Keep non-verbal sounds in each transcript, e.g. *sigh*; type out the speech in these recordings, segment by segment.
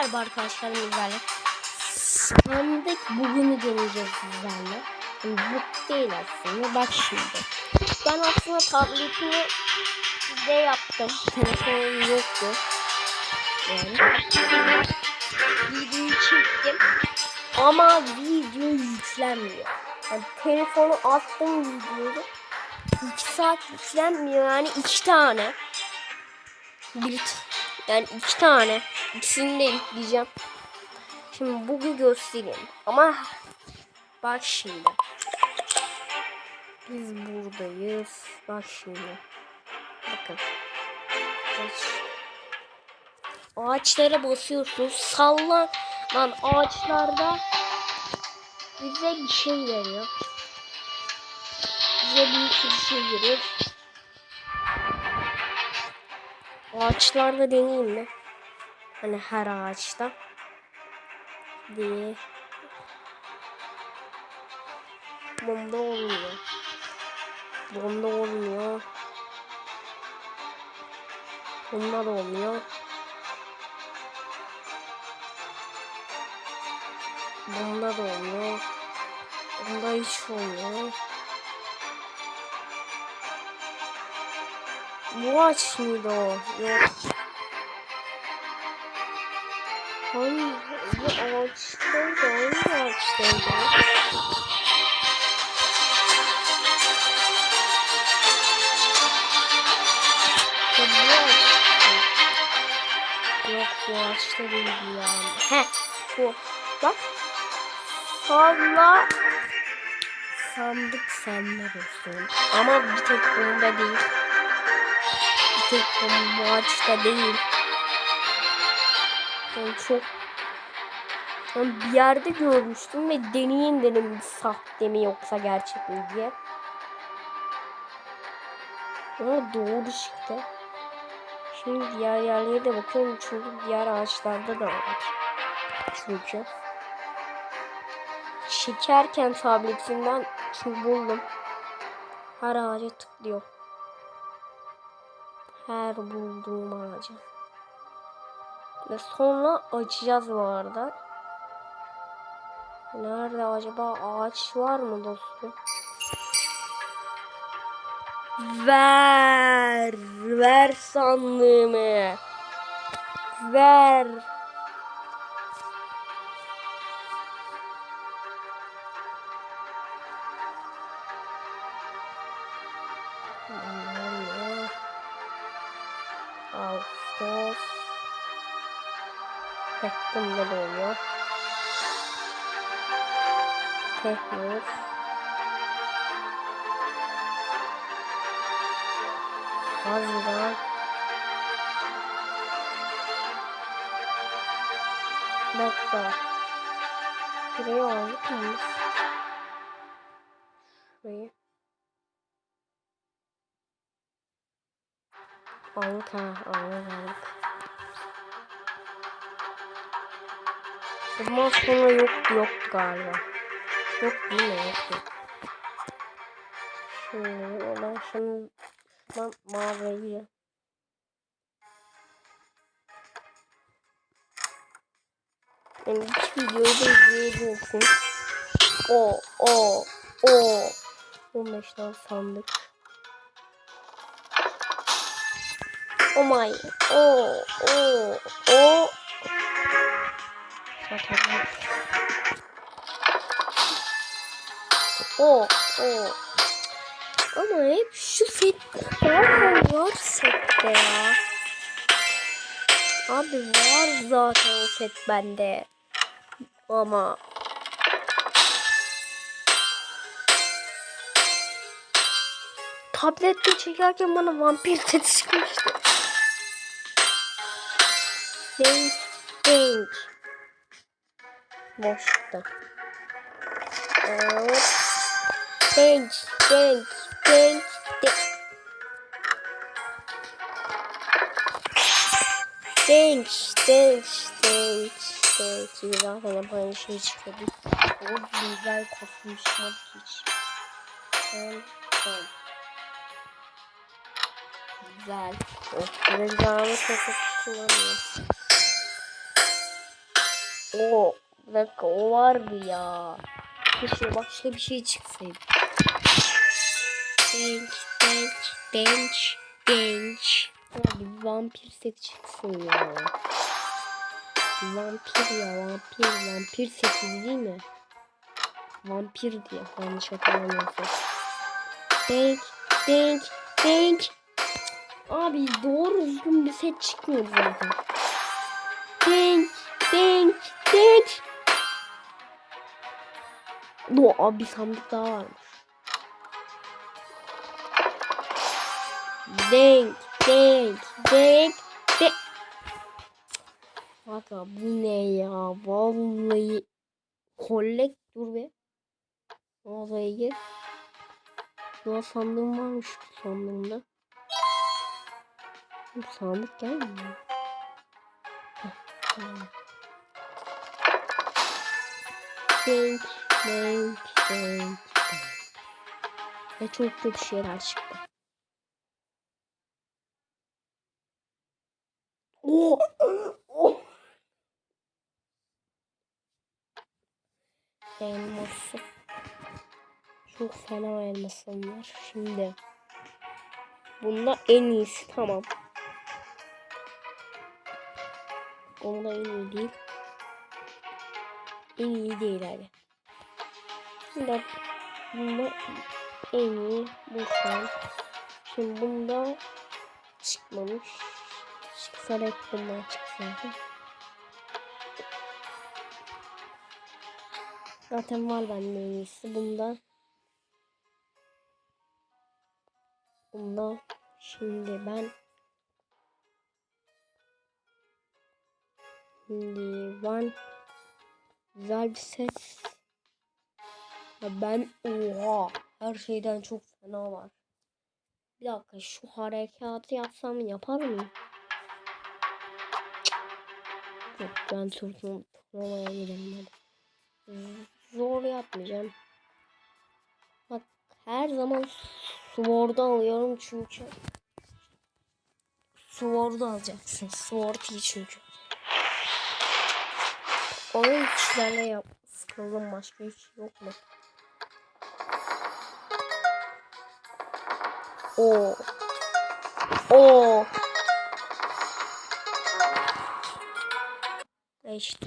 Merhaba arkadaşlar bizlerle. Sandık bugünü deneyeceğiz sizlerle. Yani bu değil aslında. Bak şimdi. Ben aslında tabletimi de yaptım. Telefonum yoktu. Yani. Videoyu çektim. Ama video yüklenmiyor. Yani telefonu attım videoyu. 2 saat yüklenmiyor yani 2 tane. Bir, yani iki tane. İkisini de yükleyeceğim. Şimdi bugün göstereyim. Ama bak şimdi. Biz buradayız. Bak şimdi. Bakın. Ağaç. Ağaçlara basıyorsunuz. Sallan. Lan ağaçlarda bize bir şey veriyor. Bize bir sürü şey veriyor. Ağaçlarda deneyeyim mi? Hani her ağaçta. Diye. Bunda olmuyor. Bunda olmuyor. Bunda da olmuyor. Bunda da olmuyor. Bunda hiç olmuyor. Bu ağaç mıydı o? Yok. Hangi ağaçtaydı? Hangi ağaçtaydı? Ya bu ağaçta. Yok bu ağaçta değil yani. He bu. Bak. Salla. Sandık sende olsun. Ama bir tek bunda değil. Bir tek bu ağaçta değil. Yani çok yani bir yerde görmüştüm ve deneyeyim dedim sahte mi yoksa gerçek mi diye. Ama doğru çıktı. Şimdi diğer yerlere de bakıyorum çünkü diğer ağaçlarda da var. Çünkü. Çekerken tabletinden çünkü buldum. Her ağaca tıklıyor. Her bulduğum ağaca. Ve sonra açacağız bu arada. Nerede acaba ağaç var mı dostum? Ver. Ver sandığımı. Ver. Temmuz. Haziran. Dakika. Burayı aldık mı? Şurayı. Aldık ha. Aldık aldık. Bundan sonra yok yok galiba. Yok mi? Yok yok. Şöyle ben şunu şuradan maviye. Yani hiç videoyu da izleyebilirsin. O o o 15 tane sandık. Oh my. Oh oh oh. Zaten O, o. Ama hep şu set var sette ya. Abi var zaten o set bende. Ama tablette çekerken bana vampir seti çıkmıştı. Denk, denk. Boşta. Evet. Denk, denk, denk, denk. Denk, denk, denk, denk. Zaten hep aynı şey çıkıyordu. O güzel kosmuşmak hiç. Tamam, tamam. Güzel. Oh, benim canımı çok kullanıyorum. O bir dakika o vardı ya. Keşke başka bir şey çıksaydı. Denç, denç, denç, denç. Abi vampir set çıksın ya. Vampir ya vampir vampir seti değil mi? Vampir diye yanlış hatırlamıyorsam. Denk denk denk. Abi doğru düzgün bir set çıkmıyor zaten. Denk denk denk. No abi sandık daha varmış. Denk denk denk denk. Kanka bu ne ya? Vallahi kollek dur be. Mağazaya gir. Daha sandığım varmış sandığımda. Sandık gelmiyor. Denk, denk, denk, denk. Ve çok kötü şeyler çıktı. Oh! Oh! Elması. Çok fena elmasım var. Şimdi. Bunda en iyisi tamam. Bunda en iyi değil. En iyi değil abi. Bunda, bunda en iyi bu şu an. Şimdi bunda çıkmamış. Çıksa hep bundan çıksaydı. Zaten var bende en iyisi. Bunda Bunda şimdi ben Şimdi ben güzel bir ses ben oha her şeyden çok fena var. Bir dakika şu harekatı yapsam yapar mıyım? Yok ben turnuva turnuvaya gidelim hadi. Zor yapmayacağım. Bak her zaman Sword'u alıyorum çünkü. Sword'u alacaksın. Sword iyi çünkü. Onun kişilerle yap. Sıkıldım başka hiç yok mu? Oo. Oo. İşte.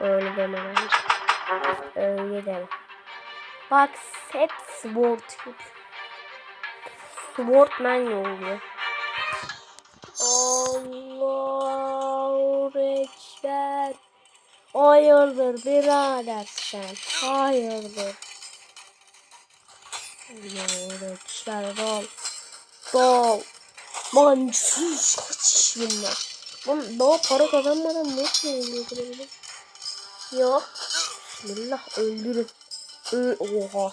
Öyle deme bence. Öyle deme. Bak set sword. Swordman yolluyor. Allahu Ekber. Hayırdır birader sen? Hayırdır? Allahu Ekber dol. Dol. Man sus kaç bunlar. Lan daha para kazanmadan nasıl öldürebilir? Ya. Bismillah öldürün. Ö Oha.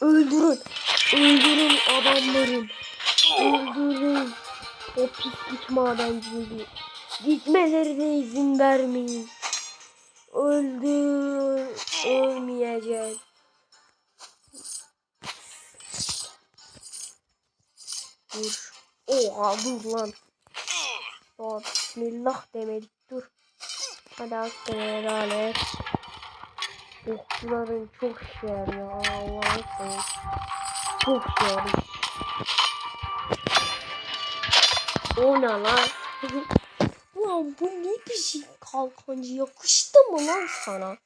Öldürün. Öldürün adamların. Öldürün. O pislik madencileri. Gitmelerine izin vermeyin. Öldü. Ölmeyecek. Dur. Oha dur lan. Aa, Bismillah demedik dur. Hadi hakkını helal et. Okçuların çok işe yarıyor. Allah'ım. Çok yarıyor. O ne lan? *laughs* Ulan bu ne biçim kalkancı yakıştı mı lan sana?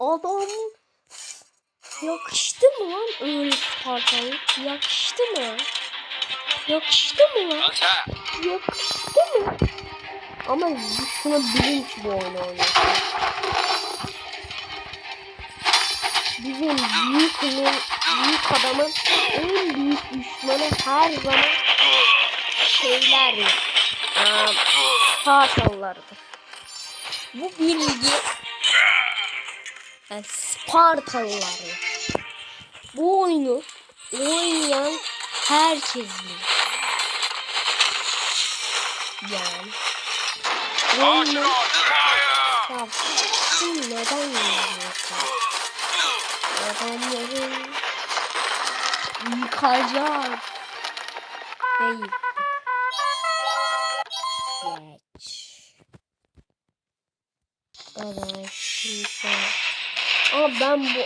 Adam yakıştı mı lan öyle kalkancı? Yakıştı mı? Yakıştı mı lan? Yakıştı mı? Ama şuna bilin ki bu oyunu oynuyorsun. Bizim büyük, büyük adamın en büyük düşmanı her zaman şeylerdir. Spartalılardır. Bu bilgi yani Spartalılardır. Bu oyunu oynayan herkes bilir. Yani. Ya sen neden yapıyorsun? Adamları yıkacağız. Ve yıktık. Geç. arkadaşlar. Ama ben bu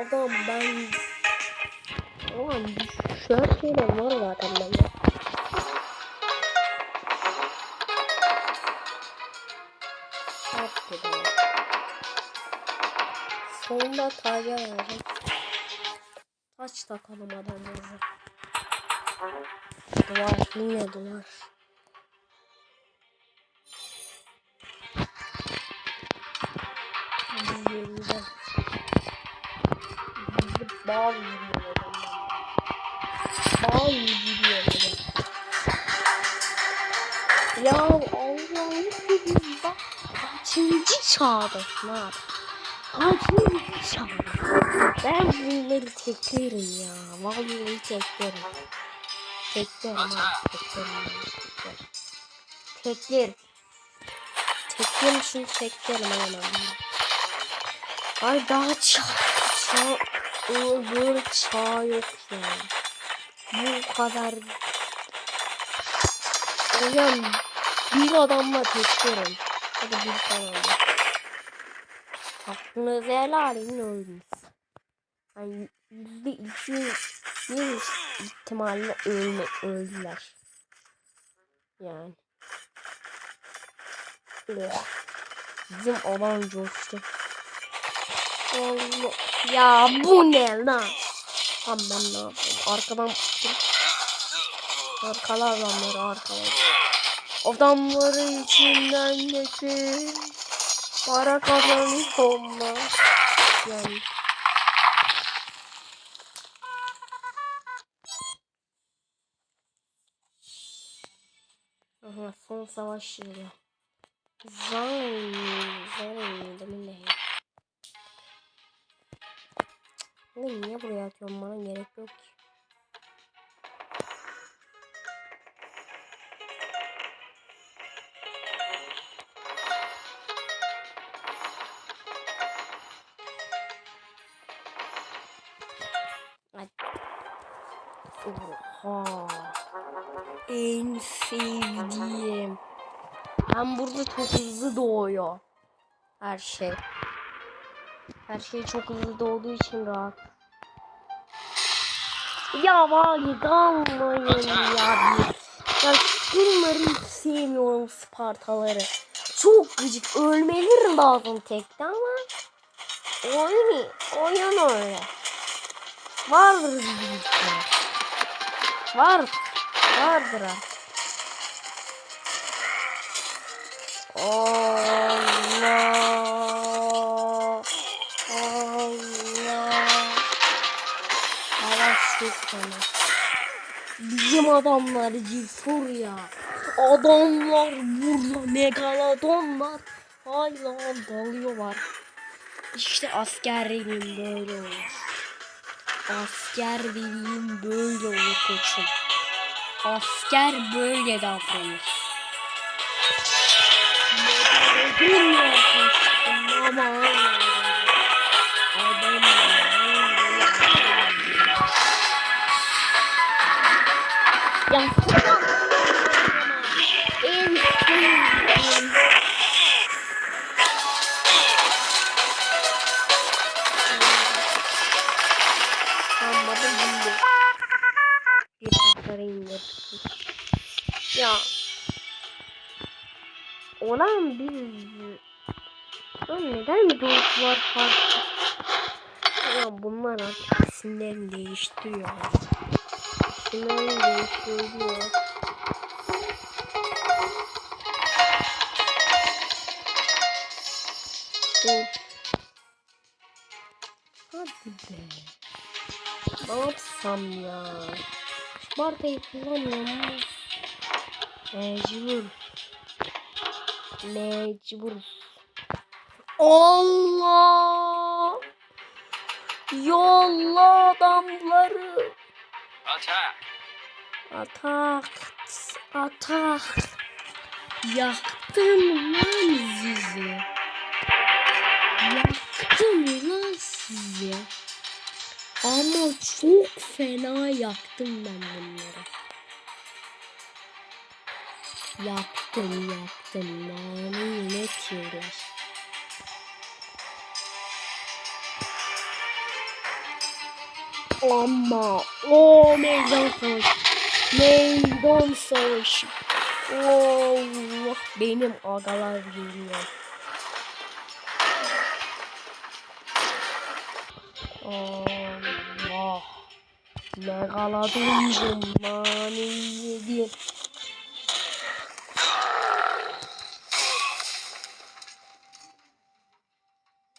adam ben Ulan şeyler var zaten bende. Sonunda taca verdim. Taç takalım adamımıza. Duvar yine duvar. Yerinde. Bizi bağ yürüyor. Bağ yürüyor. Ya Allah'ım bak. Kaçıncı çağdasın abi? Kaçıncı çağda? Ben bunları teklerim ya. Vallahi teklerim. Teklerim abi. Teklerim. Teklerim. Teklerim şunu teklerim hemen abi. Ay daha çağ, çağ, böyle çağ yok yani. Bu kadar Hocam bir adamla teklerim. Hadi bir adamla. Hakkınızı helal edin öldünüz. Yani yüzde iki yüz ihtimalle ölme, öldüler. Yani. Bizim adam coştu. Allah. Ya bu ne lan? Tamam ben ne yapayım? Arkadan. Arkalar adamları arkalar. Adamları içinden geçir. Para cavando Roma. E aí? Uhum, Afonso vai, Vem, vem, dominei. Nem lembro né, que eu mano, era que Oha. En sevdiğim. Ben burada çok hızlı doğuyor. Her şey. Her şey çok hızlı doğduğu için rahat. Ya vay dalmayın ya. Ya şunları hiç sevmiyorum Spartaları. Çok gıcık. Ölmeleri lazım tekte ama. Oyun, oyun öyle. Vardır bir şey. Var. Vardır ha. Allah. Allah. Hava sıkma. Bizim adamlar cesur ya. Adamlar burada megalodonlar. Hala dalıyorlar. İşte askerliğim böyle olur. Asker dediğim böyle olur koçum. Asker böyle davranır. Bilmiyor koçum ama adam Ya. Olan biz... Lan neden doğuşlar farklı? Ya bunlar artık isimlerini değiştiriyor. İsimlerini değiştiriyor. Dur. Hadi be. Ne yapsam ya? Sparta'yı kullanmıyorum ama. Mecbur. Mecbur. Allah! Yolla adamları. Attack! Atak. Atak. Yaktım lan sizi. Yaktım lan sizi. Ama çok fena yaktım ben bunları. Yaktım yaktım. Nane yine tiyorlar. Ama o meydan savaşı. Meydan savaşı. Allah benim agalar geliyor. Oh. Megalodon zamanı yedi.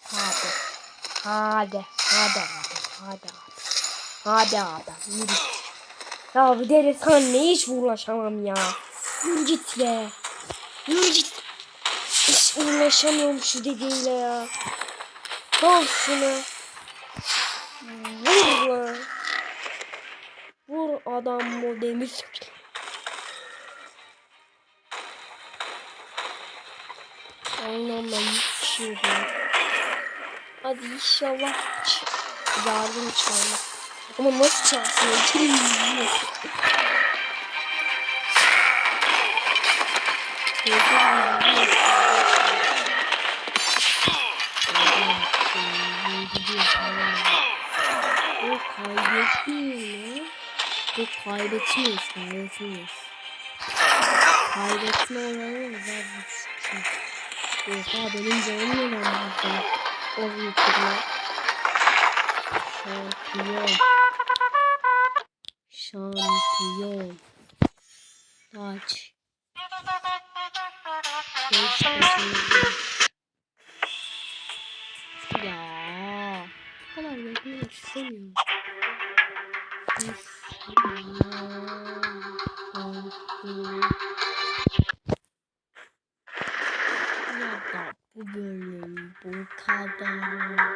Hadi. Hadi. Hadi abi. Hadi abi. Hadi abi. Yürü. Ya bu deli sen ne hiç uğraşamam ya. Yürü git be. Yürü git. Hiç uğraşamıyorum şu dediğiyle ya. Al şunu. Vur lan. Demir sökle. Aynen ben yetişiyorum. Hadi inşallah yardım çağırma. Ama nasıl çalsın? ya? O kaybetmiyor. Bu kaybetmiyoruz, kaybetmiyoruz. Kaybetme oranı var düşük. Oha benim canım önemli. O bitirme. Şampiyon. Şampiyon. Kaçıncı? Ya. Bu kadar beklemek istemiyorum. Ya da bu bölüm bu kadar.